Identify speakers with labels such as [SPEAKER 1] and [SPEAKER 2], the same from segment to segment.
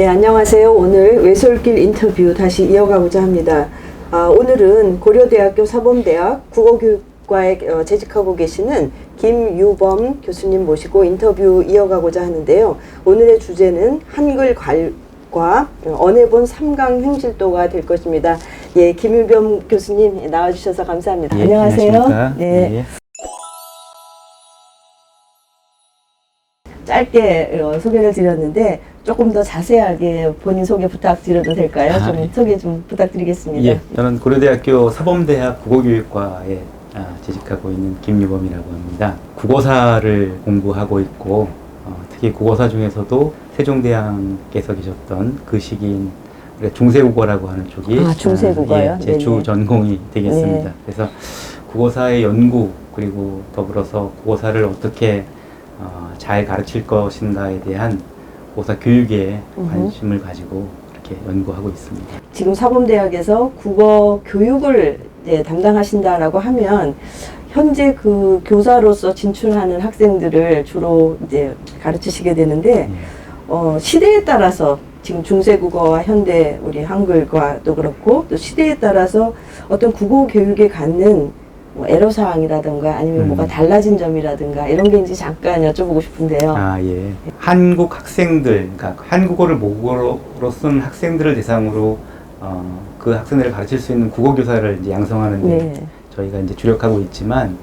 [SPEAKER 1] 예, 안녕하세요. 오늘 외솔길 인터뷰 다시 이어가고자 합니다. 아, 오늘은 고려대학교 사범대학 국어교육과에 어, 재직하고 계시는 김유범 교수님 모시고 인터뷰 이어가고자 하는데요. 오늘의 주제는 한글 관과 언해본 삼강 행실도가 될 것입니다. 예, 김유범 교수님 나와주셔서 감사합니다.
[SPEAKER 2] 예,
[SPEAKER 1] 안녕하세요.
[SPEAKER 2] 안녕하십니까?
[SPEAKER 1] 네.
[SPEAKER 2] 예.
[SPEAKER 1] 짧게 어, 소개를 드렸는데 조금 더 자세하게 본인 소개 부탁드려도 될까요?
[SPEAKER 2] 아,
[SPEAKER 1] 좀
[SPEAKER 2] 예.
[SPEAKER 1] 소개 좀 부탁드리겠습니다.
[SPEAKER 2] 예, 저는 고려대학교 사범대학 국어교육과에 아, 재직하고 있는 김유범이라고 합니다. 국어사를 공부하고 있고 어, 특히 국어사 중에서도 세종대왕께서 계셨던 그 시기인 중세국어라고 하는 쪽이
[SPEAKER 1] 아, 중세국어요?
[SPEAKER 2] 아, 예, 제주
[SPEAKER 1] 네네.
[SPEAKER 2] 전공이 되겠습니다.
[SPEAKER 1] 네.
[SPEAKER 2] 그래서 국어사의 연구 그리고 더불어서 국어사를 어떻게 어, 잘 가르칠 것인가에 대한 국어사 교육에. 관심을 가지고 이렇게 연구하고 있습니다.
[SPEAKER 1] 지금 사범대학에서 국어 교육을 이제 담당하신다라고 하면 현재 그 교사로서 진출하는 학생들을 주로 이제 가르치시게 되는데
[SPEAKER 2] 예.
[SPEAKER 1] 어, 시대에 따라서 지금 중세 국어와 현대 우리 한글과도 그렇고 또 시대에 따라서 어떤 국어 교육에 갖는 뭐 애로 사항이라든가 아니면
[SPEAKER 2] 음.
[SPEAKER 1] 뭐가 달라진 점이라든가 이런 게 이제 잠깐 여쭤보고 싶은데요.
[SPEAKER 2] 아, 예. 한국 학생들, 그러니까 한국어를 모국어로 쓴 학생들을 대상으로 어, 그 학생들을 가르칠 수 있는 국어 교사를 이제 양성하는 데
[SPEAKER 1] 네.
[SPEAKER 2] 저희가 이제 주력하고 있지만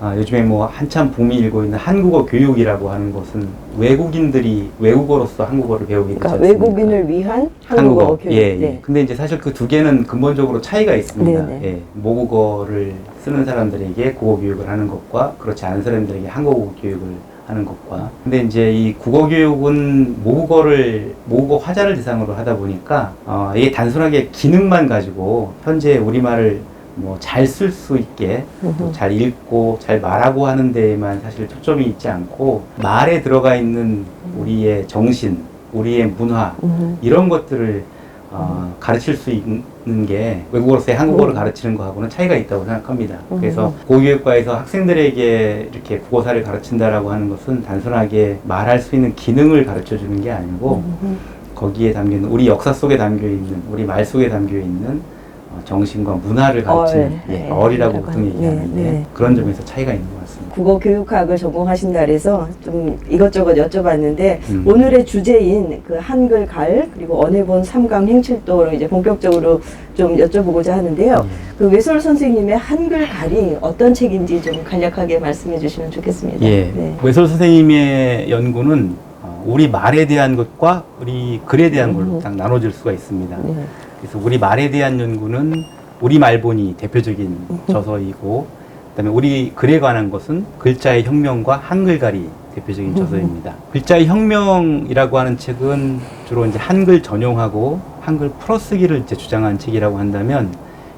[SPEAKER 2] 아, 요즘에 뭐 한참 붐이 일고 있는 한국어 교육이라고 하는 것은 외국인들이 외국어로서 한국어를 배우게 되지
[SPEAKER 1] 그러니까
[SPEAKER 2] 않습니까?
[SPEAKER 1] 외국인을 위한 한국어, 교육.
[SPEAKER 2] 예, 예.
[SPEAKER 1] 네.
[SPEAKER 2] 근데 이제 사실 그 두 개는 근본적으로 차이가 있습니다.
[SPEAKER 1] 네네.
[SPEAKER 2] 예. 모국어를 쓰는 사람들에게 국어 교육을 하는 것과 그렇지 않은 사람들에게 한국어 교육을 하는 것과. 근데 이제 이 국어 교육은 모국어를 모국어 화자를 대상으로 하다 보니까 어, 이게 단순하게 기능만 가지고 현재 우리말을 뭐 잘 쓸 수 있게. 잘 읽고 잘 말하고 하는 데에만 사실 초점이 있지 않고 말에 들어가 있는 우리의 정신, 우리의 문화
[SPEAKER 1] 음.
[SPEAKER 2] 이런 것들을 어, 가르칠 수 있는 게 외국어로서의 한국어를
[SPEAKER 1] 음.
[SPEAKER 2] 가르치는 거하고는 차이가 있다고 생각합니다.
[SPEAKER 1] 음.
[SPEAKER 2] 그래서 고교육과에서 학생들에게 이렇게 국어사를 가르친다라고 하는 것은 단순하게 말할 수 있는 기능을 가르쳐 주는 게 아니고
[SPEAKER 1] 음.
[SPEAKER 2] 거기에 담겨 있는 우리 역사 속에 담겨 있는 우리 말 속에 담겨 있는 어, 정신과 문화를 가르치는
[SPEAKER 1] 얼,
[SPEAKER 2] 예,
[SPEAKER 1] 네,
[SPEAKER 2] 얼이라고
[SPEAKER 1] 얼이라고
[SPEAKER 2] 보통
[SPEAKER 1] 하는,
[SPEAKER 2] 얘기하는데
[SPEAKER 1] 네, 네.
[SPEAKER 2] 그런 점에서 차이가 있는 것 같습니다.
[SPEAKER 1] 국어 교육학을 전공하신다 그래서 좀 이것저것 여쭤봤는데
[SPEAKER 2] 음.
[SPEAKER 1] 오늘의 주제인 그 한글 갈 그리고 언해본 삼강 행칠도로 이제 본격적으로 좀 여쭤보고자 하는데요.
[SPEAKER 2] 예.
[SPEAKER 1] 그 외솔 선생님의 한글 갈이 어떤 책인지 좀 간략하게 말씀해 주시면 좋겠습니다.
[SPEAKER 2] 예.
[SPEAKER 1] 네.
[SPEAKER 2] 외솔 선생님의 연구는 어, 우리 말에 대한 것과 우리 글에 대한 걸로
[SPEAKER 1] 음.
[SPEAKER 2] 딱 나눠질 수가 있습니다.
[SPEAKER 1] 네.
[SPEAKER 2] 그래서 우리 말에 대한 연구는 우리 말본이 대표적인 저서이고, 그다음에 우리 글에 관한 것은 글자의 혁명과 한글갈이 대표적인 저서입니다. 글자의 혁명이라고 하는 책은 주로 이제 한글 전용하고 한글 풀어쓰기를 이제 주장한 책이라고 한다면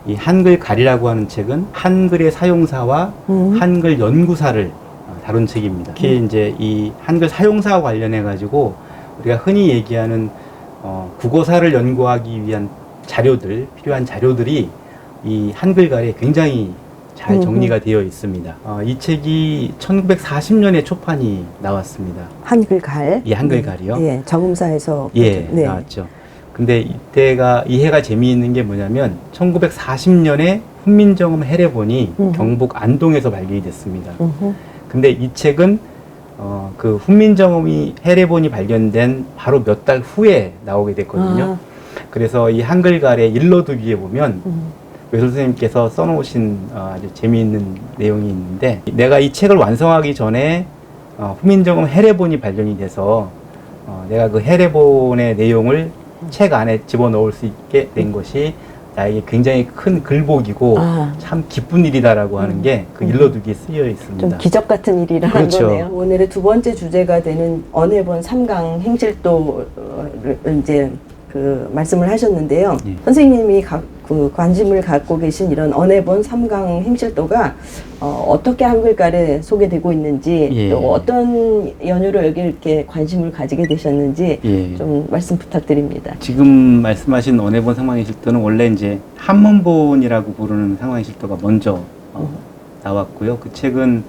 [SPEAKER 2] 이 한글갈이라고 하는 책은 한글의 사용사와
[SPEAKER 1] 음.
[SPEAKER 2] 한글 연구사를 어, 다룬 책입니다. 특히 이제 이 한글 사용사와 관련해 가지고 우리가 흔히 얘기하는 어, 국어사를 연구하기 위한 자료들 필요한 자료들이 이 한글갈에 굉장히 잘
[SPEAKER 1] 음흠.
[SPEAKER 2] 정리가 되어 있습니다. 어, 이 책이 1940년에 초판이 나왔습니다.
[SPEAKER 1] 한글 갈.
[SPEAKER 2] 이 한글갈이요.
[SPEAKER 1] 예, 정음사에서
[SPEAKER 2] 예,
[SPEAKER 1] 네.
[SPEAKER 2] 나왔죠. 근데 이때가 이 해가 재미있는 게 뭐냐면 1940년에 훈민정음 해례본이
[SPEAKER 1] 음흠.
[SPEAKER 2] 경북 안동에서 발견이 됐습니다.
[SPEAKER 1] 음흠.
[SPEAKER 2] 근데 이 책은 어, 그 훈민정음이 해례본이 발견된 바로 몇 달 후에 나오게 됐거든요. 그래서 이 한글갈의 일러두기에 보면
[SPEAKER 1] 아, 음.
[SPEAKER 2] 외솔 선생님께서 써놓으신 어, 아주 재미있는 내용이 있는데 내가 이 책을 완성하기 전에 어, 후민정음 해례본이 발견이 돼서 어, 내가 그 해례본의 내용을 책 안에 집어넣을 수 있게 된 것이 나에게 굉장히 큰 글복이고
[SPEAKER 1] 아.
[SPEAKER 2] 참 기쁜 일이다라고 하는 게그
[SPEAKER 1] 음.
[SPEAKER 2] 일러두기에 쓰여 있습니다.
[SPEAKER 1] 좀 기적 같은 일이라는
[SPEAKER 2] 그렇죠.
[SPEAKER 1] 거네요. 오늘의 두 번째 주제가 되는 언해본 삼강 행실도를 이제 그 말씀을 하셨는데요.
[SPEAKER 2] 예.
[SPEAKER 1] 선생님이 가, 그 관심을 갖고 계신 이런 언해본 삼강 행실도가 어, 떻게 한글갈에 소개되고 있는지
[SPEAKER 2] 예.
[SPEAKER 1] 또 어떤 연유로 여기 이렇게 관심을 가지게 되셨는지
[SPEAKER 2] 예.
[SPEAKER 1] 좀 말씀 부탁드립니다.
[SPEAKER 2] 지금 말씀하신 언해본 상황의 실도는 원래 이제 한문본이라고 부르는 상황의 실도가 먼저 어, 나왔고요. 그 책은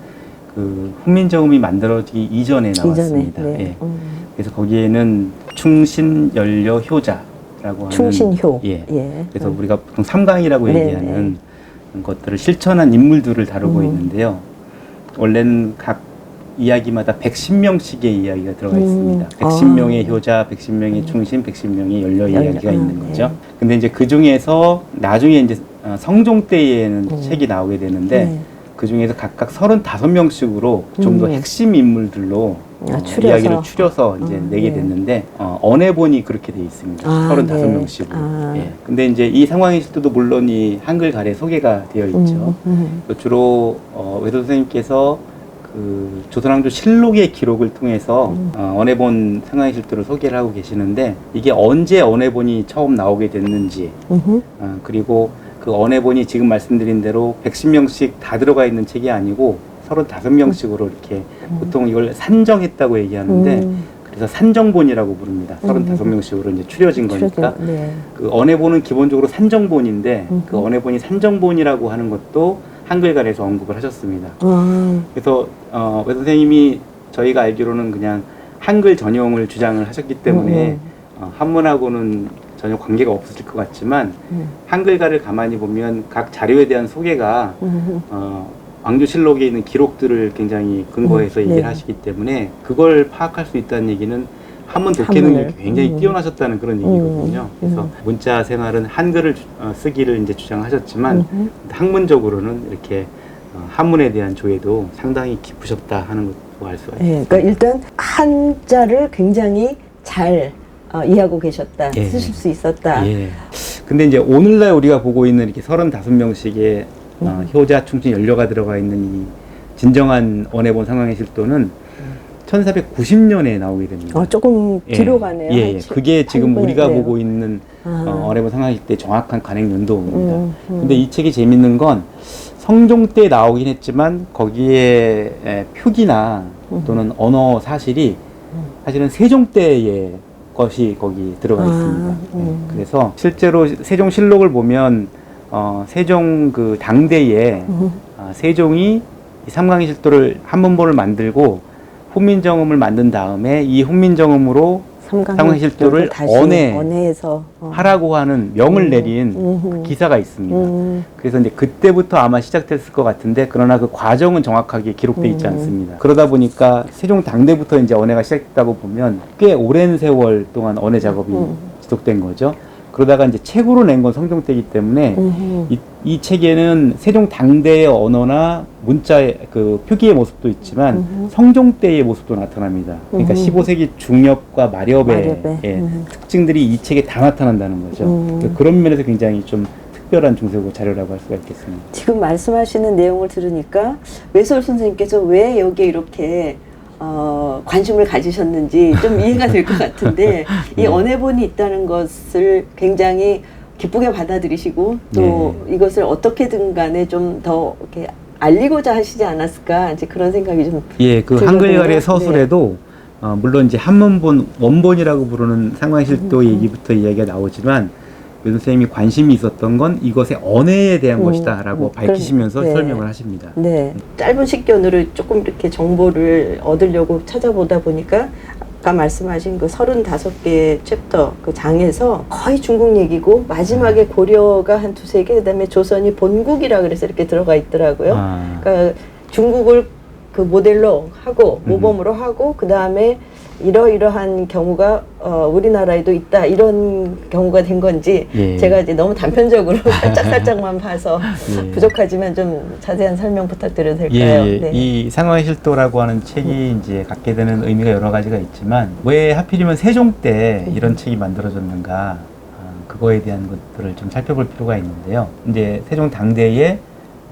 [SPEAKER 2] 그 훈민정음이 만들어지기 이전에 나왔습니다.
[SPEAKER 1] 이전에 네.
[SPEAKER 2] 예.
[SPEAKER 1] 음.
[SPEAKER 2] 그래서 거기에는 충신 연려 효자라고 하는
[SPEAKER 1] 충신효.
[SPEAKER 2] 예.
[SPEAKER 1] 예.
[SPEAKER 2] 그래서
[SPEAKER 1] 음.
[SPEAKER 2] 우리가 보통 삼강이라고
[SPEAKER 1] 네,
[SPEAKER 2] 얘기하는 것들을 실천한 인물들을 다루고
[SPEAKER 1] 음.
[SPEAKER 2] 있는데요. 원래는 각 이야기마다 110명씩의 이야기가 들어가
[SPEAKER 1] 음.
[SPEAKER 2] 있습니다.
[SPEAKER 1] 아.
[SPEAKER 2] 110명의 효자, 110명의 충신, 110명의 연려
[SPEAKER 1] 연려.
[SPEAKER 2] 이야기가
[SPEAKER 1] 아,
[SPEAKER 2] 있는
[SPEAKER 1] 네.
[SPEAKER 2] 거죠. 근데 이제 그 중에서 나중에 이제 어, 성종 때에는
[SPEAKER 1] 음.
[SPEAKER 2] 책이 나오게 되는데
[SPEAKER 1] 네.
[SPEAKER 2] 그 중에서 각각 35명씩으로 좀더
[SPEAKER 1] 음.
[SPEAKER 2] 핵심 인물들로
[SPEAKER 1] 아,
[SPEAKER 2] 어,
[SPEAKER 1] 추려서.
[SPEAKER 2] 이야기를 추려서 이제
[SPEAKER 1] 음,
[SPEAKER 2] 내게
[SPEAKER 1] 네.
[SPEAKER 2] 됐는데 어, 언해본이 그렇게 돼 있습니다.
[SPEAKER 1] 아,
[SPEAKER 2] 35명씩 으로.
[SPEAKER 1] 네. 아.
[SPEAKER 2] 예. 근데 이제 이 상황일 때도 물론 이 한글 가래 소개가 되어 있죠.
[SPEAKER 1] 음, 음.
[SPEAKER 2] 그 주로 어, 외도 선생님께서 그 조선왕조 실록의 기록을 통해서
[SPEAKER 1] 음.
[SPEAKER 2] 어, 언해본 상황실도를 소개를 하고 계시는데 이게 언제 언해본이 처음 나오게 됐는지
[SPEAKER 1] 음흠.
[SPEAKER 2] 어, 그리고 그 언해본이 지금 말씀드린 대로 110명씩 다 들어가 있는 책이 아니고 35명씩으로 이렇게 보통 이걸 산정했다고 얘기하는데
[SPEAKER 1] 음.
[SPEAKER 2] 그래서 산정본이라고 부릅니다.
[SPEAKER 1] 음.
[SPEAKER 2] 35명씩으로 이제 추려진 거니까.
[SPEAKER 1] 네.
[SPEAKER 2] 그 언해본은 기본적으로 산정본인데
[SPEAKER 1] 음.
[SPEAKER 2] 그 언해본이 산정본이라고 하는 것도 한글간에서 언급을 하셨습니다.
[SPEAKER 1] 아,
[SPEAKER 2] 그래서 어, 외 선생님이 저희가 알기로는 그냥 한글 전용을 주장을 하셨기 때문에
[SPEAKER 1] 음,
[SPEAKER 2] 어, 한문하고는 전혀 관계가 없으실 것 같지만
[SPEAKER 1] 음.
[SPEAKER 2] 한글가를 가만히 보면 각 자료에 대한 소개가
[SPEAKER 1] 음.
[SPEAKER 2] 어, 왕조실록에 있는 기록들을 굉장히 근거해서
[SPEAKER 1] 음,
[SPEAKER 2] 얘기를
[SPEAKER 1] 네.
[SPEAKER 2] 하시기 때문에 그걸 파악할 수 있다는 얘기는 한문 독해. 능력이 굉장히
[SPEAKER 1] 음.
[SPEAKER 2] 뛰어나셨다는 그런 얘기거든요.
[SPEAKER 1] 음,
[SPEAKER 2] 그래서
[SPEAKER 1] 음.
[SPEAKER 2] 문자 생활은 한글을 주- 어, 쓰기를 이제 주장하셨지만
[SPEAKER 1] 음흠.
[SPEAKER 2] 학문적으로는 이렇게 어, 한문에 대한 조예도 상당히 깊으셨다 하는 것도 알 수가 있습니다.
[SPEAKER 1] 예, 그러니까 일단 한자를 굉장히 잘 어, 이해하고 계셨다,
[SPEAKER 2] 예.
[SPEAKER 1] 쓰실 수 있었다.
[SPEAKER 2] 예. 근데 이제 오늘날 우리가 보고 있는 이렇게 35명씩의 어,
[SPEAKER 1] 음.
[SPEAKER 2] 효자, 충신, 연료가 들어가 있는 이 진정한 언해본 상황의 실도는 1490년에 나오게 됩니다.
[SPEAKER 1] 어, 조금
[SPEAKER 2] 예.
[SPEAKER 1] 뒤로 가네요.
[SPEAKER 2] 예,
[SPEAKER 1] 한
[SPEAKER 2] 예.
[SPEAKER 1] 칠-
[SPEAKER 2] 그게 지금 우리가
[SPEAKER 1] 네.
[SPEAKER 2] 보고 있는
[SPEAKER 1] 아.
[SPEAKER 2] 어, 언해본 상황일 때 정확한 간행 연도입니다.
[SPEAKER 1] 음, 음.
[SPEAKER 2] 근데 이 책이 재밌는 건 성종 때 나오긴 했지만 거기에 에, 표기나
[SPEAKER 1] 음.
[SPEAKER 2] 또는 언어 사실이 사실은 세종 때의 것이 거기 들어가
[SPEAKER 1] 아,
[SPEAKER 2] 있습니다.
[SPEAKER 1] 음.
[SPEAKER 2] 예, 그래서 실제로 세종 실록을 보면 어, 세종 그 당대에
[SPEAKER 1] 음.
[SPEAKER 2] 아, 세종이 이 삼강실도를 한문보를 만들고 훈민정음을 만든 다음에 이 훈민정음으로 삼강실도를 언해
[SPEAKER 1] 언해에서 어.
[SPEAKER 2] 하라고 하는 명을
[SPEAKER 1] 음.
[SPEAKER 2] 내린
[SPEAKER 1] 음흠.
[SPEAKER 2] 기사가 있습니다.
[SPEAKER 1] 음.
[SPEAKER 2] 그래서 이제 그때부터 아마 시작됐을 것 같은데 그러나 그 과정은 정확하게 기록돼 있지
[SPEAKER 1] 음.
[SPEAKER 2] 않습니다. 그러다 보니까 세종 당대부터 이제 언해가 시작됐다고 보면 꽤 오랜 세월 동안 언해 작업이
[SPEAKER 1] 음.
[SPEAKER 2] 지속된 거죠. 그러다가 이제 책으로 낸 건 성종 때이기 때문에. 이, 이 책에는 세종 당대의 언어나 문자의 그 표기의 모습도 있지만
[SPEAKER 1] 음흠.
[SPEAKER 2] 성종 때의 모습도 나타납니다. 그러니까
[SPEAKER 1] 음흠.
[SPEAKER 2] 15세기 중엽과 마렵의
[SPEAKER 1] 마렵의,
[SPEAKER 2] 예,
[SPEAKER 1] 음.
[SPEAKER 2] 특징들이 이 책에 다 나타난다는 거죠.
[SPEAKER 1] 음.
[SPEAKER 2] 그런 면에서 굉장히 좀 특별한 중세고 자료라고 할 수가 있겠습니다.
[SPEAKER 1] 지금 말씀하시는 내용을 들으니까 외솔 선생님께서 왜 여기에 이렇게 어, 관심을 가지셨는지 좀 이해가 될 것 같은데 이
[SPEAKER 2] 네.
[SPEAKER 1] 언해본이 있다는 것을 굉장히 기쁘게 받아들이시고 또
[SPEAKER 2] 네.
[SPEAKER 1] 이것을 어떻게든 간에 좀 더 이렇게 알리고자 하시지 않았을까 이제 그런 생각이 좀
[SPEAKER 2] 예, 그. 한글열의
[SPEAKER 1] 네.
[SPEAKER 2] 서술에도 어, 물론 이제 한문본 원본이라고 부르는 상황실도
[SPEAKER 1] 음.
[SPEAKER 2] 얘기부터 이야기가 나오지만 윤 선생님이 관심이 있었던 건 이것의 언해에 대한
[SPEAKER 1] 음,
[SPEAKER 2] 것이다라고
[SPEAKER 1] 음,
[SPEAKER 2] 밝히시면서
[SPEAKER 1] 그럼, 네.
[SPEAKER 2] 설명을 하십니다.
[SPEAKER 1] 네. 짧은 식견으로 조금 이렇게 정보를 얻으려고 찾아보다 보니까 아까 말씀하신 그 35개의 챕터 그 장에서 거의 중국 얘기고 마지막에 고려가 한 두세 개 그다음에 조선이 본국이라 그래서 이렇게 들어가 있더라고요.
[SPEAKER 2] 아,
[SPEAKER 1] 그러니까 중국을 그 모델로 하고
[SPEAKER 2] 음.
[SPEAKER 1] 모범으로 하고 그다음에 이러이러한 경우가 어, 우리나라에도 있다 이런 경우가 된 건지
[SPEAKER 2] 예.
[SPEAKER 1] 제가 이제 너무 단편적으로 살짝 살짝만 봐서
[SPEAKER 2] 예.
[SPEAKER 1] 부족하지만 좀 자세한 설명 부탁드려도
[SPEAKER 2] 예,
[SPEAKER 1] 될까요? 네.
[SPEAKER 2] 예. 이 상황의 실도라고 하는 책이 이제 갖게 되는 의미가 여러 가지가 있지만 왜 하필이면 세종 때
[SPEAKER 1] 음.
[SPEAKER 2] 이런 책이 만들어졌는가 아, 그거에 대한 것들을 좀 살펴볼 필요가 있는데요. 이제 세종 당대에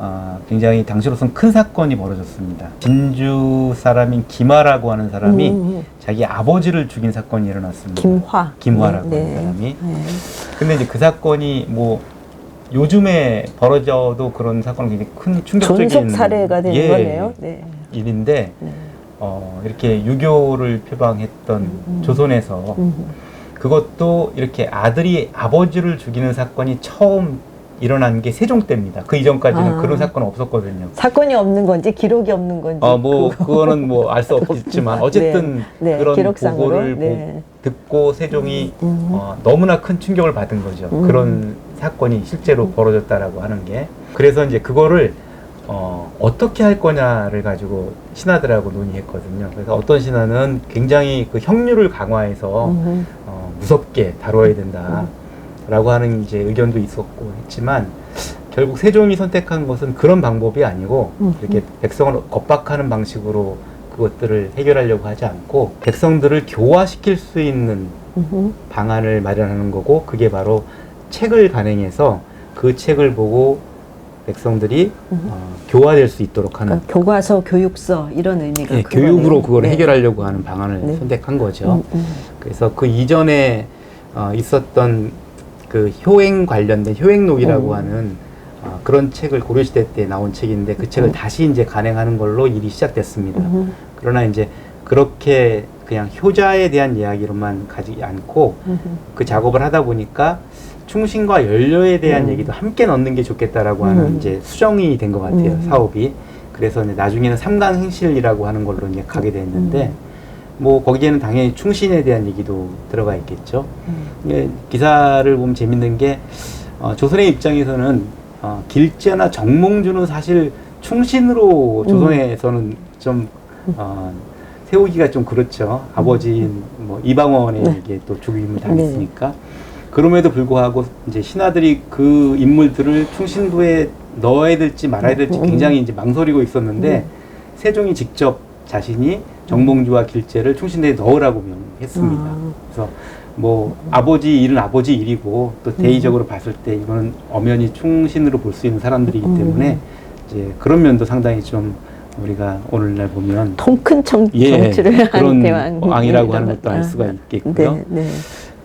[SPEAKER 2] 어, 굉장히 당시로선 큰 사건이 벌어졌습니다. 진주 사람인 김화라고 하는 사람이
[SPEAKER 1] 음, 음.
[SPEAKER 2] 자기 아버지를 죽인 사건이 일어났습니다.
[SPEAKER 1] 김화.
[SPEAKER 2] 김화라고
[SPEAKER 1] 네,
[SPEAKER 2] 하는 사람이.
[SPEAKER 1] 네.
[SPEAKER 2] 근데 이제 그 사건이 뭐 요즘에 벌어져도 그런 사건은 굉장히 큰 충격적인
[SPEAKER 1] 전속 사례가 되는
[SPEAKER 2] 예,
[SPEAKER 1] 거네요. 네.
[SPEAKER 2] 일인데
[SPEAKER 1] 네.
[SPEAKER 2] 어, 이렇게 유교를 표방했던
[SPEAKER 1] 음.
[SPEAKER 2] 조선에서
[SPEAKER 1] 음.
[SPEAKER 2] 그것도 이렇게 아들이 아버지를 죽이는 사건이 처음 일어난 게 세종 때입니다. 그 이전까지는
[SPEAKER 1] 아.
[SPEAKER 2] 그런 사건은 없었거든요.
[SPEAKER 1] 사건이 없는 건지 기록이 없는 건지.
[SPEAKER 2] 어, 뭐 그거는 뭐 알 수 없겠지만 어쨌든
[SPEAKER 1] 네,
[SPEAKER 2] 그런
[SPEAKER 1] 기록상으로,
[SPEAKER 2] 보고를 보-
[SPEAKER 1] 네.
[SPEAKER 2] 듣고 세종이
[SPEAKER 1] 음.
[SPEAKER 2] 어, 너무나 큰 충격을 받은 거죠.
[SPEAKER 1] 음.
[SPEAKER 2] 그런 사건이 실제로 벌어졌다라고 하는 게 그래서 이제 그거를 어, 어떻게 할 거냐를 가지고 신하들하고 논의했거든요. 그래서 어떤 신하는 굉장히 그 형률을 강화해서
[SPEAKER 1] 음.
[SPEAKER 2] 어, 무섭게 다뤄야 된다 라고 하는 이제 의견도 있었고 했지만 결국 세종이 선택한 것은 그런 방법이 아니고
[SPEAKER 1] 음.
[SPEAKER 2] 이렇게 백성을 겁박하는 방식으로 그것들을 해결하려고 하지 않고 백성들을 교화시킬 수 있는
[SPEAKER 1] 음.
[SPEAKER 2] 방안을 마련하는 거고 그게 바로 책을 간행해서 그 책을 보고 백성들이
[SPEAKER 1] 음.
[SPEAKER 2] 어, 교화될 수 있도록 하는
[SPEAKER 1] 그러니까 교과서, 교육서 이런 의미가
[SPEAKER 2] 예,
[SPEAKER 1] 그거네요.
[SPEAKER 2] 교육으로 그걸
[SPEAKER 1] 네.
[SPEAKER 2] 해결하려고 하는 방안을
[SPEAKER 1] 네.
[SPEAKER 2] 선택한 거죠.
[SPEAKER 1] 음, 음.
[SPEAKER 2] 그래서 그 이전에 어, 있었던 그 효행 관련된 효행록이라고
[SPEAKER 1] 음.
[SPEAKER 2] 하는 어, 그런 책을 고려시대 때 나온 책인데 그 책을
[SPEAKER 1] 음.
[SPEAKER 2] 다시 이제 간행하는 걸로 일이 시작됐습니다.
[SPEAKER 1] 음.
[SPEAKER 2] 그러나 이제 그렇게 그냥 효자에 대한 이야기로만 가지 않고
[SPEAKER 1] 음.
[SPEAKER 2] 그 작업을 하다 보니까 충신과 연료에 대한
[SPEAKER 1] 음.
[SPEAKER 2] 얘기도 함께 넣는 게 좋겠다라고 하는
[SPEAKER 1] 음.
[SPEAKER 2] 이제 수정이 된 것 같아요
[SPEAKER 1] 음.
[SPEAKER 2] 사업이 그래서 이제 나중에는 삼강 행실이라고 하는 걸로 이제 가게 됐는데
[SPEAKER 1] 음.
[SPEAKER 2] 뭐 거기에는 당연히 충신에 대한 얘기도 들어가 있겠죠.
[SPEAKER 1] 음.
[SPEAKER 2] 예, 기사를 보면 재밌는 게 어, 조선의 입장에서는 어, 길제나 정몽주는 사실 충신으로
[SPEAKER 1] 음.
[SPEAKER 2] 조선에서는 좀 어, 세우기가 좀 그렇죠. 아버지인 뭐 이방원에게
[SPEAKER 1] 네.
[SPEAKER 2] 또 죽임을 당했으니까 그럼에도 불구하고 이제 신하들이 그 인물들을 충신도에 넣어야 될지 말아야 될지
[SPEAKER 1] 음.
[SPEAKER 2] 굉장히 이제 망설이고 있었는데
[SPEAKER 1] 음.
[SPEAKER 2] 세종이 직접 자신이 정몽주와 길제를 충신도에 넣으라고 명했습니다.
[SPEAKER 1] 아.
[SPEAKER 2] 그래서 뭐 아버지 일은 아버지 일이고 또 대의적으로 봤을 때 이거는 엄연히 충신으로 볼 수 있는 사람들이기
[SPEAKER 1] 음.
[SPEAKER 2] 때문에 이제 그런 면도 상당히 좀 우리가 오늘날 보면
[SPEAKER 1] 통큰 정,
[SPEAKER 2] 예,
[SPEAKER 1] 정치를 한
[SPEAKER 2] 그런
[SPEAKER 1] 대왕
[SPEAKER 2] 왕이라고 하는 것도
[SPEAKER 1] 아.
[SPEAKER 2] 알 수가 있겠고요.
[SPEAKER 1] 네, 네.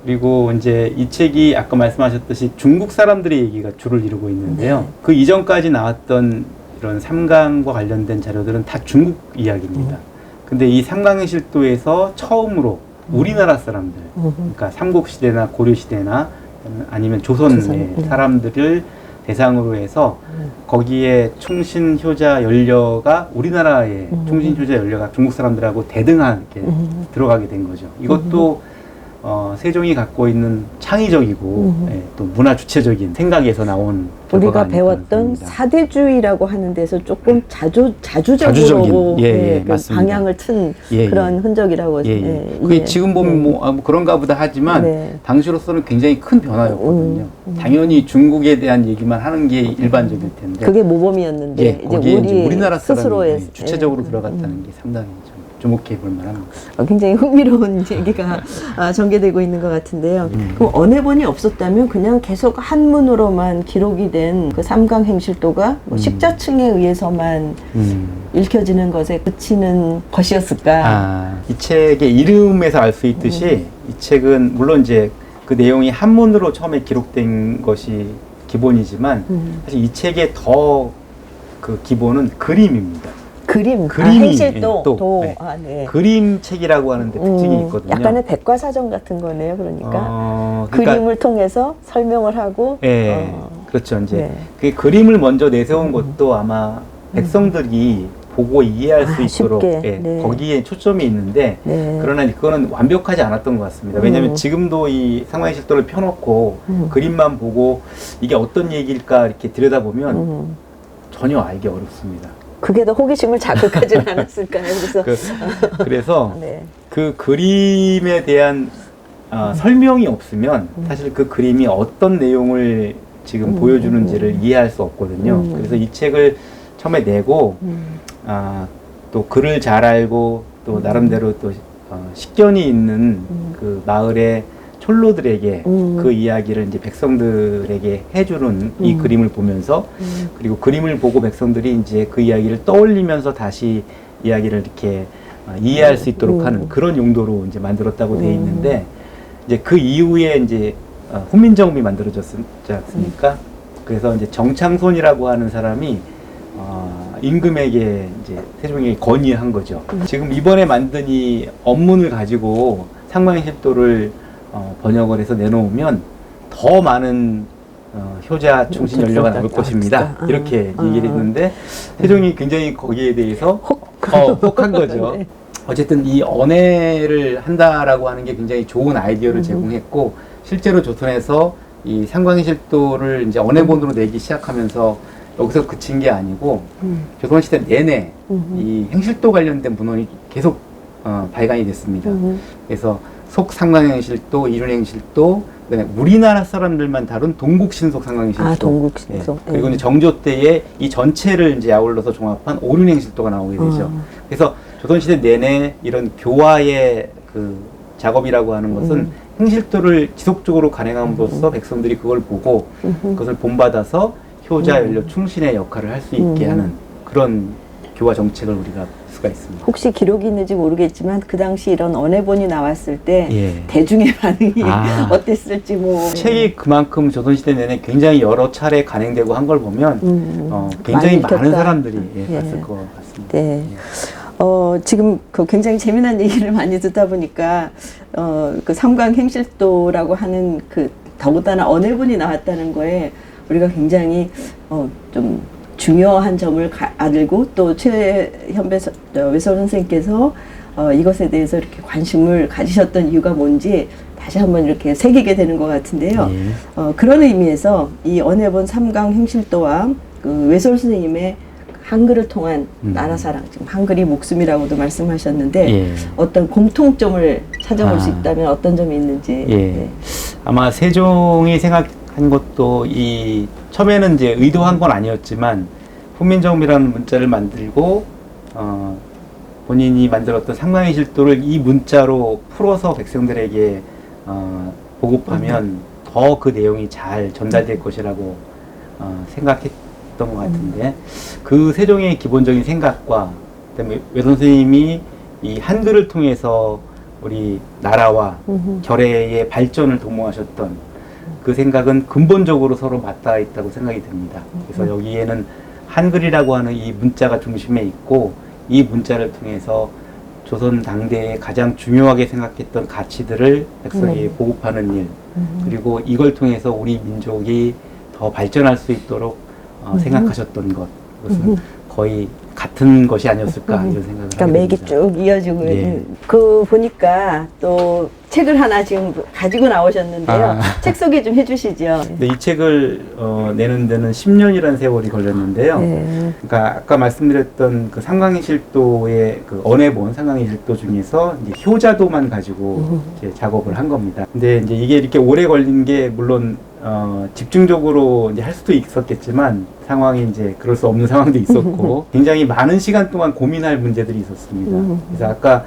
[SPEAKER 2] 그리고 이제 이 책이 아까 말씀하셨듯이 중국 사람들의 얘기가 주를 이루고 있는데요.
[SPEAKER 1] 네.
[SPEAKER 2] 그 이전까지 나왔던 이런 삼강과 관련된 자료들은 다 중국 이야기입니다. 근데 이 삼강행실도에서 처음으로 우리나라 사람들,
[SPEAKER 1] 음.
[SPEAKER 2] 그러니까 삼국시대나 고려시대나 아니면 조선의
[SPEAKER 1] 조선, 네.
[SPEAKER 2] 사람들을 대상으로 해서
[SPEAKER 1] 음.
[SPEAKER 2] 거기에 충신 효자 연려가 우리나라의
[SPEAKER 1] 음.
[SPEAKER 2] 충신 효자 연려가 중국 사람들하고 대등하게
[SPEAKER 1] 음.
[SPEAKER 2] 들어가게 된 거죠. 이것도 어, 세종이 갖고 있는 창의적이고
[SPEAKER 1] 음.
[SPEAKER 2] 예, 또 문화 주체적인 생각에서 나온 결과가
[SPEAKER 1] 우리가
[SPEAKER 2] 아닐까
[SPEAKER 1] 배웠던
[SPEAKER 2] 생각합니다.
[SPEAKER 1] 사대주의라고 하는 데서 조금 자주 자주적으로
[SPEAKER 2] 자주적인, 예, 예,
[SPEAKER 1] 그
[SPEAKER 2] 맞습니다.
[SPEAKER 1] 방향을 튼
[SPEAKER 2] 예,
[SPEAKER 1] 그런 흔적이라고
[SPEAKER 2] 예, 예.
[SPEAKER 1] 예,
[SPEAKER 2] 그게
[SPEAKER 1] 예.
[SPEAKER 2] 지금 보면
[SPEAKER 1] 예.
[SPEAKER 2] 뭐, 아, 뭐 그런가 보다 하지만
[SPEAKER 1] 네.
[SPEAKER 2] 당시로서는 굉장히 큰 변화였거든요.
[SPEAKER 1] 음, 음.
[SPEAKER 2] 당연히 중국에 대한 얘기만 하는 게 일반적일 텐데
[SPEAKER 1] 그게 모범이었는데
[SPEAKER 2] 예,
[SPEAKER 1] 이제
[SPEAKER 2] 거기에
[SPEAKER 1] 우리
[SPEAKER 2] 이제 우리나라
[SPEAKER 1] 스스로의
[SPEAKER 2] 사람이 주체적으로
[SPEAKER 1] 예.
[SPEAKER 2] 들어갔다는 게 상당히 좀 주목해 볼 만합니다.
[SPEAKER 1] 어, 굉장히 흥미로운 얘기가 아, 전개되고 있는 것 같은데요.
[SPEAKER 2] 음.
[SPEAKER 1] 그럼 언해본이 없었다면 그냥 계속 한문으로만 기록이 된 그 삼강 행실도가 뭐
[SPEAKER 2] 음.
[SPEAKER 1] 식자층에 의해서만
[SPEAKER 2] 음.
[SPEAKER 1] 읽혀지는 것에 그치는 것이었을까?
[SPEAKER 2] 아, 이 책의 이름에서 알 수 있듯이 이 책은 물론 이제 그 내용이 한문으로 처음에 기록된 것이 기본이지만
[SPEAKER 1] 음.
[SPEAKER 2] 사실 이 책의 더 그 기본은 그림입니다.
[SPEAKER 1] 그림,
[SPEAKER 2] 그림이,
[SPEAKER 1] 아, 행실도,
[SPEAKER 2] 예, 또,
[SPEAKER 1] 도,
[SPEAKER 2] 네.
[SPEAKER 1] 아, 네.
[SPEAKER 2] 그림 책이라고 하는데 특징이
[SPEAKER 1] 음,
[SPEAKER 2] 있거든요.
[SPEAKER 1] 약간의 백과사전 같은 거네요. 그러니까
[SPEAKER 2] 어, 그러니까
[SPEAKER 1] 그림을 통해서 설명을 하고
[SPEAKER 2] 예,
[SPEAKER 1] 어,
[SPEAKER 2] 그렇죠. 이제
[SPEAKER 1] 네.
[SPEAKER 2] 그 그림을 먼저 내세운 것도 아마 백성들이 보고 이해할 수
[SPEAKER 1] 아,
[SPEAKER 2] 있도록 예,
[SPEAKER 1] 네.
[SPEAKER 2] 거기에 초점이 있는데
[SPEAKER 1] 네.
[SPEAKER 2] 그러나 그거는 완벽하지 않았던 것 같습니다. 왜냐하면
[SPEAKER 1] 음.
[SPEAKER 2] 지금도 이 상황실도를 펴놓고
[SPEAKER 1] 음.
[SPEAKER 2] 그림만 보고 이게 어떤 얘기일까 이렇게 들여다보면
[SPEAKER 1] 음,
[SPEAKER 2] 전혀 알기 어렵습니다.
[SPEAKER 1] 그게 더 호기심을 자극하지는 않았을까요? 그래서
[SPEAKER 2] 그, 래서
[SPEAKER 1] 네.
[SPEAKER 2] 그 그림에 대한 아, 설명이 없으면 사실 그 그림이 어떤 내용을 지금
[SPEAKER 1] 음,
[SPEAKER 2] 보여주는지를 이해할 수 없거든요.
[SPEAKER 1] 음.
[SPEAKER 2] 그래서 이 책을 처음에 내고
[SPEAKER 1] 음,
[SPEAKER 2] 아, 또 글을 잘 알고 또 나름대로 또 어, 식견이 있는
[SPEAKER 1] 음.
[SPEAKER 2] 그 마을의 촌로들에게
[SPEAKER 1] 음.
[SPEAKER 2] 그 이야기를 이제 백성들에게 해주는 이
[SPEAKER 1] 음.
[SPEAKER 2] 그림을 보면서
[SPEAKER 1] 음.
[SPEAKER 2] 그리고 그림을 보고 백성들이 이제 그 이야기를 떠올리면서 다시 이야기를 이렇게 어, 이해할 수 있도록
[SPEAKER 1] 음.
[SPEAKER 2] 하는 그런 용도로 이제 만들었다고 돼
[SPEAKER 1] 음.
[SPEAKER 2] 있는데 이제 그 이후에 이제 어, 훈민정음이 만들어졌지 않습니까? 그래서 이제 정창손이라고 하는 사람이 어, 임금에게 이제 세종에게 건의한 거죠.
[SPEAKER 1] 음.
[SPEAKER 2] 지금 이번에 만든 이 업문을 가지고 상망실도를 어, 번역을 해서 내놓으면 더 많은 어, 효자 충신 연료가 나올
[SPEAKER 1] 아,
[SPEAKER 2] 것입니다.
[SPEAKER 1] 아,
[SPEAKER 2] 이렇게
[SPEAKER 1] 아.
[SPEAKER 2] 얘기를 했는데 세종이 굉장히 거기에 대해서 어, 혹한 거죠.
[SPEAKER 1] 네.
[SPEAKER 2] 어쨌든 이 언해를 한다라고 하는 게 굉장히 좋은 아이디어를
[SPEAKER 1] 음.
[SPEAKER 2] 제공했고 실제로 조선에서 이 상광의실도를 이제 언해본으로 내기 시작하면서 여기서 그친 게 아니고
[SPEAKER 1] 음.
[SPEAKER 2] 조선시대 내내
[SPEAKER 1] 음.
[SPEAKER 2] 이 행실도 관련된 문헌이 계속 어, 발간이 됐습니다.
[SPEAKER 1] 음.
[SPEAKER 2] 그래서 속상광행실도, 이륜행실도, 그다음에 우리나라 사람들만 다룬 동국신속 상광행실도.
[SPEAKER 1] 아 동국신속.
[SPEAKER 2] 예. 그리고 이제 정조 때에 이 전체를 이제 아울러서 종합한 오륜행실도가 나오게 되죠.
[SPEAKER 1] 어.
[SPEAKER 2] 그래서 조선시대 내내 이런 교화의 그 작업이라고 하는 것은
[SPEAKER 1] 음.
[SPEAKER 2] 행실도를 지속적으로 간행함으로써 백성들이 그걸 보고
[SPEAKER 1] 음흠.
[SPEAKER 2] 그것을 본받아서 효자,
[SPEAKER 1] 음.
[SPEAKER 2] 연료, 충신의 역할을 할 수 있게
[SPEAKER 1] 음.
[SPEAKER 2] 하는 그런 교화 정책을 우리가 볼 수가 있습니다.
[SPEAKER 1] 혹시 기록이 있는지 모르겠지만 그 당시 이런 언해본이 나왔을 때
[SPEAKER 2] 예.
[SPEAKER 1] 대중의 반응이
[SPEAKER 2] 아.
[SPEAKER 1] 어땠을지 뭐
[SPEAKER 2] 책이 그만큼 조선시대 내내 굉장히 여러 차례 간행되고 한 걸 보면
[SPEAKER 1] 음,
[SPEAKER 2] 어, 굉장히
[SPEAKER 1] 많이
[SPEAKER 2] 많은
[SPEAKER 1] 읽혔다.
[SPEAKER 2] 사람들이 예,
[SPEAKER 1] 예.
[SPEAKER 2] 봤을 것 같습니다.
[SPEAKER 1] 네.
[SPEAKER 2] 예.
[SPEAKER 1] 어, 지금 그 굉장히 재미난 얘기를 많이 듣다 보니까, 어, 그 삼광행실도라고 하는 그 더군다나 언해분이 나왔다는 거에 우리가 굉장히, 어, 좀 중요한 점을 가, 알고 또 최현배 서- 어, 외설 선생님께서 어, 이것에 대해서 이렇게 관심을 가지셨던 이유가 뭔지 다시 한번 이렇게 새기게 되는 것 같은데요.
[SPEAKER 2] 예.
[SPEAKER 1] 어, 그런 의미에서 이 언해본 삼강 행실도와 그 외설 선생님의 한글을 통한
[SPEAKER 2] 음.
[SPEAKER 1] 나라 사랑, 지금 한글이 목숨이라고도 말씀하셨는데
[SPEAKER 2] 예.
[SPEAKER 1] 어떤 공통점을 찾아볼 수
[SPEAKER 2] 아.
[SPEAKER 1] 있다면 어떤 점이 있는지.
[SPEAKER 2] 예.
[SPEAKER 1] 네.
[SPEAKER 2] 아마 세종이 생각 한 것도 이 처음에는 이제 의도한 건 아니었지만 훈민정음이라는 문자를 만들고 어, 본인이 만들었던 상당의 실도를 이 문자로 풀어서 백성들에게 어, 보급하면 더 그 내용이 잘 전달될 것이라고 어, 생각했던 것 같은데 그 세종의 기본적인 생각과 그다음에 외 선생님이 이 한글을 통해서 우리 나라와. 결의의 발전을 도모하셨던 그 생각은 근본적으로 서로 맞닿아 있다고 생각이 듭니다. 그래서 여기에는 한글이라고 하는 이 문자가 중심에 있고 이 문자를 통해서 조선 당대에 가장 중요하게 생각했던 가치들을 백성에게
[SPEAKER 1] 네.
[SPEAKER 2] 보급하는 일
[SPEAKER 1] 음.
[SPEAKER 2] 그리고 이걸 통해서 우리 민족이 더 발전할 수 있도록 어,
[SPEAKER 1] 음.
[SPEAKER 2] 생각하셨던 것 그것은
[SPEAKER 1] 음.
[SPEAKER 2] 거의 같은 것이 아니었을까
[SPEAKER 1] 음.
[SPEAKER 2] 이런 생각을
[SPEAKER 1] 그러니까 맥이
[SPEAKER 2] 됩니다.
[SPEAKER 1] 쭉 이어지고
[SPEAKER 2] 예.
[SPEAKER 1] 그 보니까 또 책을 하나 지금 가지고 나오셨는데요.
[SPEAKER 2] 아.
[SPEAKER 1] 책 소개 좀 해주시죠.
[SPEAKER 2] 근데 이 책을 어, 내는 데는 10년이라는 세월이 걸렸는데요.
[SPEAKER 1] 네.
[SPEAKER 2] 그러니까 아까 말씀드렸던 그 상강의실도의 그 언해본 상강의실도 중에서 이제 효자도만 가지고
[SPEAKER 1] 음.
[SPEAKER 2] 이제 작업을 한 겁니다. 근데 이제 이게 이렇게 오래 걸린 게 물론 어, 집중적으로 이제 할 수도 있었겠지만 상황이 이제 그럴 수 없는 상황도 있었고 굉장히 많은 시간 동안 고민할 문제들이 있었습니다.
[SPEAKER 1] 음.
[SPEAKER 2] 그래서 아까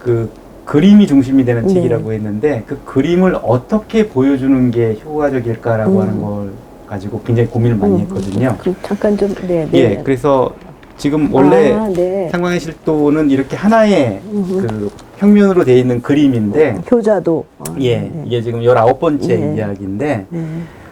[SPEAKER 2] 그 그림이 중심이 되는
[SPEAKER 1] 네.
[SPEAKER 2] 책이라고 했는데 그 그림을 어떻게 보여주는 게 효과적일까라고
[SPEAKER 1] 음.
[SPEAKER 2] 하는 걸 가지고 굉장히 고민을 많이
[SPEAKER 1] 음.
[SPEAKER 2] 했거든요.
[SPEAKER 1] 그럼 잠깐 좀, 네, 네.
[SPEAKER 2] 예, 그래서 지금 원래
[SPEAKER 1] 아, 네.
[SPEAKER 2] 상광의 실도는 이렇게 하나의
[SPEAKER 1] 음흠.
[SPEAKER 2] 그 평면으로 되어 있는 그림인데,
[SPEAKER 1] 효자도. 아,
[SPEAKER 2] 예,
[SPEAKER 1] 네.
[SPEAKER 2] 이게 지금 19번째
[SPEAKER 1] 예.
[SPEAKER 2] 이야기인데,
[SPEAKER 1] 네.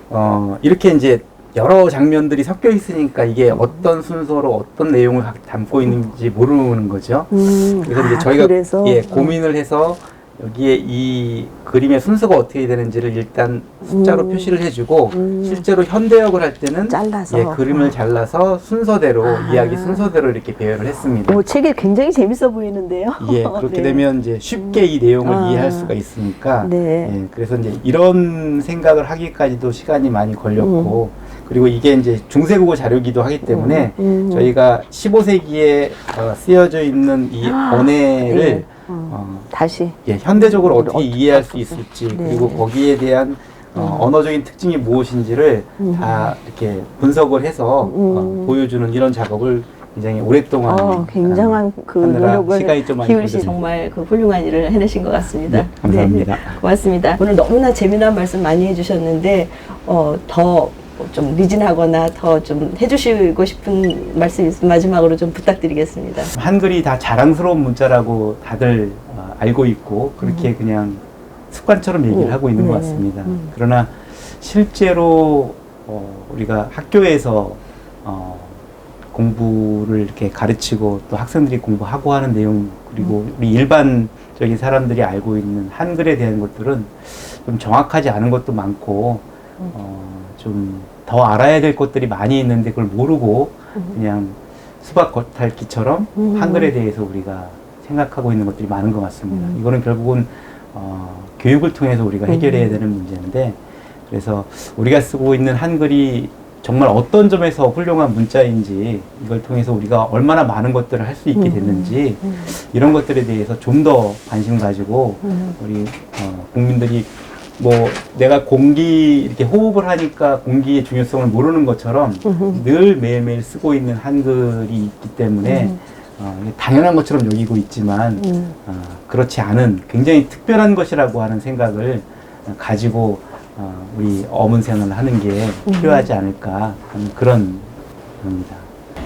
[SPEAKER 2] 어, 이렇게 이제 여러 장면들이 섞여 있으니까 이게 어떤 순서로 어떤 내용을 가- 담고 있는지 모르는 거죠.
[SPEAKER 1] 음,
[SPEAKER 2] 그래서 이제
[SPEAKER 1] 아,
[SPEAKER 2] 저희가
[SPEAKER 1] 그래서,
[SPEAKER 2] 예, 고민을 해서 여기에 이 그림의 순서가 어떻게 되는지를 일단 숫자로
[SPEAKER 1] 음.
[SPEAKER 2] 표시를 해주고
[SPEAKER 1] 음.
[SPEAKER 2] 실제로 현대역을 할 때는
[SPEAKER 1] 잘라서.
[SPEAKER 2] 예, 그림을 잘라서 순서대로
[SPEAKER 1] 아.
[SPEAKER 2] 이야기 순서대로 이렇게 배열을 했습니다.
[SPEAKER 1] 오, 책이 굉장히 재밌어 보이는데요.
[SPEAKER 2] 예, 그렇게
[SPEAKER 1] 네.
[SPEAKER 2] 되면 이제 쉽게 이 내용을
[SPEAKER 1] 아.
[SPEAKER 2] 이해할 수가 있으니까.
[SPEAKER 1] 네.
[SPEAKER 2] 예, 그래서 이제 이런 생각을 하기까지도 시간이 많이 걸렸고, 그리고 이게 이제 중세국어 자료기도 하기 때문에
[SPEAKER 1] 음, 음.
[SPEAKER 2] 저희가 15세기에 어, 쓰여져 있는 이 언해를
[SPEAKER 1] 네. 어,
[SPEAKER 2] 어,
[SPEAKER 1] 다시.
[SPEAKER 2] 예, 현대적으로 어떻게 이해할 수. 있을지
[SPEAKER 1] 네.
[SPEAKER 2] 그리고 거기에 대한 어,
[SPEAKER 1] 음.
[SPEAKER 2] 언어적인 특징이 무엇인지를
[SPEAKER 1] 음.
[SPEAKER 2] 다 이렇게 분석을 해서 어,
[SPEAKER 1] 음.
[SPEAKER 2] 보여주는 이런 작업을 굉장히 오랫동안
[SPEAKER 1] 어, 굉장한 그
[SPEAKER 2] 하느라
[SPEAKER 1] 노력을
[SPEAKER 2] 시간이 좀 많이
[SPEAKER 1] 기울이시
[SPEAKER 2] 걸렸습니다.
[SPEAKER 1] 정말 그 훌륭한 일을 해내신 것 같습니다.
[SPEAKER 2] 네, 감사합니다.
[SPEAKER 1] 네, 고맙습니다. 오늘 너무나 재미난 말씀 많이 해주셨는데 어, 더 좀 리진하거나 더 좀 해주시고 싶은 말씀 있으면 마지막으로 좀 부탁드리겠습니다.
[SPEAKER 2] 한글이 다 자랑스러운 문자라고 다들 어, 알고 있고 그렇게 그냥 습관처럼 얘기를
[SPEAKER 1] 음,
[SPEAKER 2] 하고 있는 것
[SPEAKER 1] 네,
[SPEAKER 2] 같습니다.
[SPEAKER 1] 음.
[SPEAKER 2] 그러나 실제로 어, 우리가 학교에서 어, 공부를 이렇게 가르치고 또 학생들이 공부하고 하는 내용 그리고
[SPEAKER 1] 음.
[SPEAKER 2] 우리 일반적인 사람들이 알고 있는 한글에 대한 것들은 좀 정확하지 않은 것도 많고
[SPEAKER 1] 음.
[SPEAKER 2] 어, 좀 더 알아야 될 것들이 많이 있는데 그걸 모르고 그냥 수박 겉핥기처럼
[SPEAKER 1] 음.
[SPEAKER 2] 한글에 대해서 우리가 생각하고 있는 것들이 많은 것 같습니다.
[SPEAKER 1] 음.
[SPEAKER 2] 이거는 결국은 어, 교육을 통해서 우리가 해결해야
[SPEAKER 1] 음.
[SPEAKER 2] 되는 문제인데 그래서 우리가 쓰고 있는 한글이 정말 어떤 점에서 훌륭한 문자인지 이걸 통해서 우리가 얼마나 많은 것들을 할 수 있게
[SPEAKER 1] 음.
[SPEAKER 2] 됐는지
[SPEAKER 1] 음.
[SPEAKER 2] 이런 것들에 대해서 좀 더 관심 가지고
[SPEAKER 1] 음.
[SPEAKER 2] 우리 어, 국민들이 뭐 내가 공기 이렇게 호흡을 하니까 공기의 중요성을 모르는 것처럼
[SPEAKER 1] 음.
[SPEAKER 2] 늘 매일매일 쓰고 있는 한글이 있기 때문에
[SPEAKER 1] 음.
[SPEAKER 2] 어, 당연한 것처럼 여기고 있지만
[SPEAKER 1] 음.
[SPEAKER 2] 어, 그렇지 않은 굉장히 특별한 것이라고 하는 생각을 어, 가지고 어, 우리 어문생활을 하는 게
[SPEAKER 1] 음.
[SPEAKER 2] 필요하지 않을까 하는 그런 겁니다.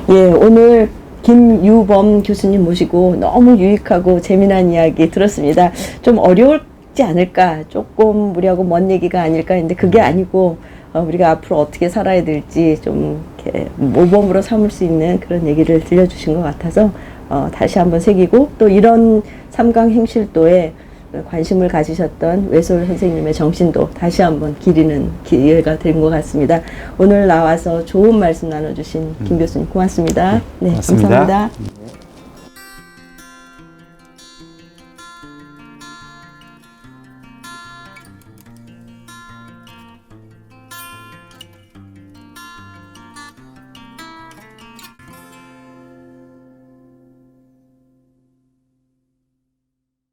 [SPEAKER 1] 예, 오늘 김유범 교수님 모시고 너무 유익하고 재미난 이야기 들었습니다. 좀 어려울 지 않을까, 조금 무리하고 먼 얘기가 아닐까 했는데 그게 아니고 어, 우리가 앞으로 어떻게 살아야 될지 좀 이렇게 모범으로 삼을 수 있는 그런 얘기를 들려주신 것 같아서 어, 다시 한번 새기고 또 이런 삼강 행실도에 관심을 가지셨던 외솔 선생님의 정신도 다시 한번 기리는 기회가 된 것 같습니다. 오늘 나와서 좋은 말씀 나눠주신 김 교수님 고맙습니다. 네,
[SPEAKER 2] 고맙습니다.
[SPEAKER 1] 감사합니다.